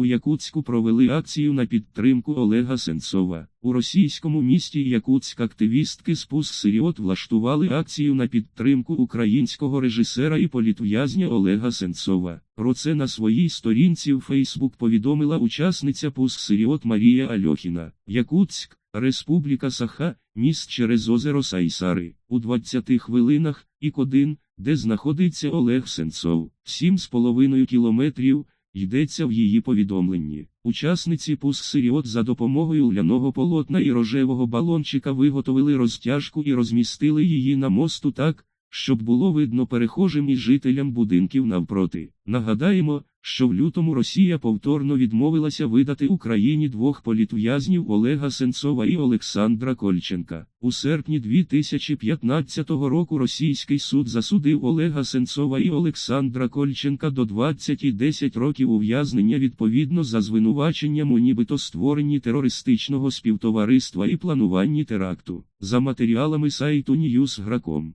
У Якутську провели акцію на підтримку Олега Сенцова. У російському місті Якутськ активістки з Пус Сиріот влаштували акцію на підтримку українського режисера і політв'язня Олега Сенцова. Про це на своїй сторінці у Фейсбук повідомила учасниця Пус Сиріот Марія Альохіна. Якутськ, Республіка Саха, міст через озеро Сайсари. У 20 хвилинах, Ік-1, де знаходиться Олег Сенцов. 7,5 кілометрів. Йдеться в її повідомленні. Учасниці пуск Сиріот за допомогою ляного полотна і рожевого балончика виготовили розтяжку і розмістили її на мосту так, щоб було видно перехожим і жителям будинків навпроти. Нагадаємо, що в лютому Росія повторно відмовилася видати Україні двох політв'язнів Олега Сенцова і Олександра Кольченка. У серпні 2015 року російський суд засудив Олега Сенцова і Олександра Кольченка до 20 і 10 років ув'язнення відповідно за звинуваченням у нібито створенні терористичного співтовариства і плануванні теракту. За матеріалами сайту Newsgrakом.